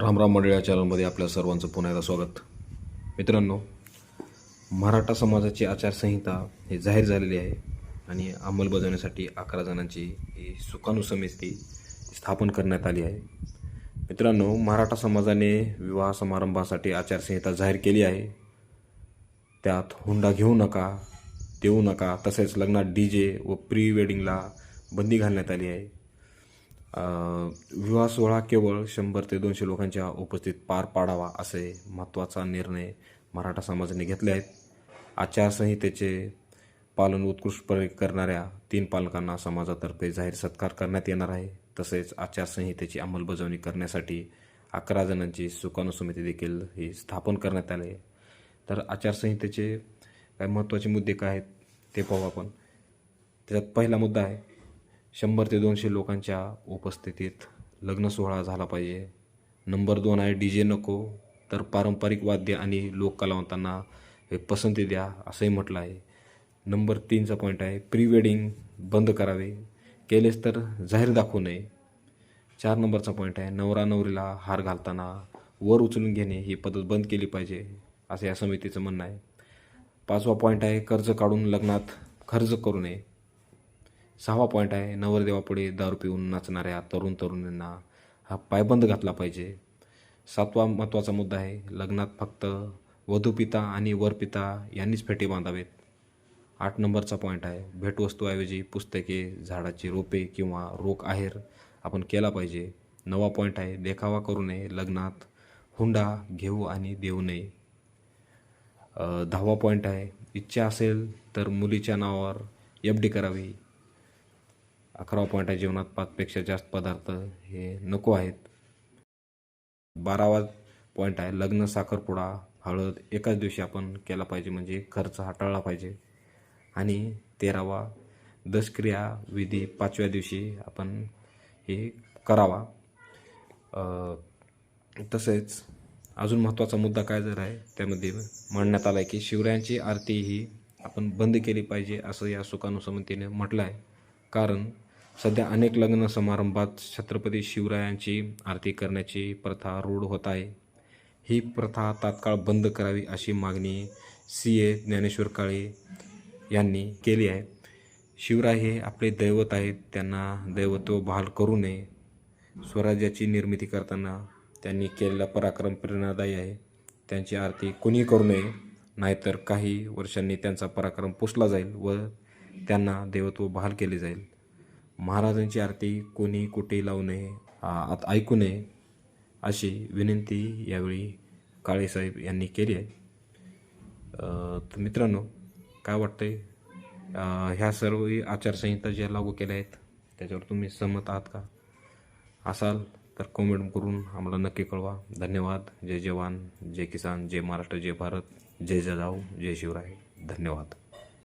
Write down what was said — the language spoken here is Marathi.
रामराम मंडळ या चॅनलमध्ये आपल्या सर्वांचं पुन्हा एकदा स्वागत. मित्रांनो मराठा समाजाची आचारसंहिता ही जाहीर झालेली आहे आणि अंमलबजावणीसाठी अकरा जणांची ही सुकाणू समिती स्थापन करण्यात आली आहे. मित्रांनो मराठा समाजाने विवाह समारंभासाठी आचारसंहिता जाहीर केली आहे. त्यात हुंडा घेऊ नका देऊ नका तसेच लग्नात डी जे व प्री वेडिंगला बंदी घालण्यात आली आहे. विवाह सोहळा केवळ शंभर ते दोनशे लोकांच्या उपस्थित पार पाडावा असे महत्त्वाचा निर्णय मराठा समाजाने घेतले आहेत. आचारसंहितेचे पालन उत्कृष्टपणे करणाऱ्या तीन पालकांना समाजातर्फे जाहीर सत्कार करण्यात येणार आहे. तसेच आचारसंहितेची अंमलबजावणी करण्यासाठी अकरा जणांची सुकाणू समिती देखील ही स्थापन करण्यात आली आहे. तर आचारसंहितेचे काय महत्त्वाचे मुद्दे काय आहेत ते पाहू आपण. त्याच्यात पहिला मुद्दा आहे शंभर ते दोनशे लोकांच्या उपस्थितीत लग्न सोहळा झाला पाहिजे. नंबर दोन आहे डी जे नको तर पारंपरिक वाद्य आणि लोककलावंतांना हे पसंती द्या असंही म्हटलं आहे. नंबर तीनचा पॉईंट आहे प्री वेडिंग बंद करावे. केलेच तर जाहीर दाखवू नये. चार नंबरचा पॉईंट आहे नवरा नवरीला हार घालताना वर उचलून घेणे ही पद्धत बंद केली पाहिजे असं या समितीचं म्हणणं आहे. पाचवा पॉईंट आहे कर्ज काढून लग्नात खर्च करू नये. सहावा पॉईंट आहे नवरदेवापुढे दारू पिऊन नाचणाऱ्या तरुण तरुणींना हा पायबंद घातला पाहिजे. सातवा महत्त्वाचा मुद्दा आहे लग्नात फक्त वधूपिता आणि वरपिता यांनीच फेटे बांधावेत. आठ नंबरचा पॉईंट आहे भेटवस्तूऐवजी पुस्तके झाडाची रोपे किंवा रोख आहेर आपण केला पाहिजे. नवा पॉईंट आहे देखावा करू नये लग्नात हुंडा घेऊ आणि देऊ नये. दहावा पॉईंट आहे इच्छा असेल तर मुलीच्या नावावर एफ डी करावी. अकरावा पॉईंट आहे जीवनात पाचपेक्षा जास्त पदार्थ हे नको आहेत. बारावा पॉईंट आहे. लग्न साखरपुडा हळद एकाच दिवशी आपण केला पाहिजे. म्हणजे खर्च हा टळला पाहिजे. आणि तेरावा दशक्रिया विधी पाचव्या दिवशी आपण हे करावा. तसेच अजून महत्त्वाचा मुद्दा काय जर आहे त्यामध्ये म्हणण्यात आला आहे की शिवरायांची आरती ही आपण बंद केली पाहिजे असं या सुकाणू म्हटलं आहे कारण सध्या अनेक लग्न समारंभात छत्रपती शिवरायांची आरती करण्याची प्रथा रूढ होत आहे. ही प्रथा तात्काळ बंद करावी अशी मागणी सी ए ज्ञानेश्वर काळे यांनी केली आहे. शिवराय हे आपले दैवत आहेत. त्यांना दैवत्व बहाल करू नये. स्वराज्याची निर्मिती करताना त्यांनी केलेला पराक्रम प्रेरणादायी आहे. त्यांची आरती कोणी करू नये. नाहीतर काही वर्षांनी त्यांचा पराक्रम पुसला जाईल व त्यांना देवत्व बहाल केले जाईल. महाराजांची आरती कोणी कुठे लावू नये आत ऐकू नये अशी विनंती यावेळी काळेसाहेब यांनी केली आहे. तर मित्रांनो काय वाटतंय? ह्या सर्व आचारसंहिता ज्या लागू केल्या आहेत त्याच्यावर तुम्ही सहमत आहात का? असाल तर कमेंट करून आम्हाला नक्की कळवा. धन्यवाद. जय जवान जय किसान जय महाराष्ट्र जय भारत जय जजाऊ जय शिवराय. धन्यवाद.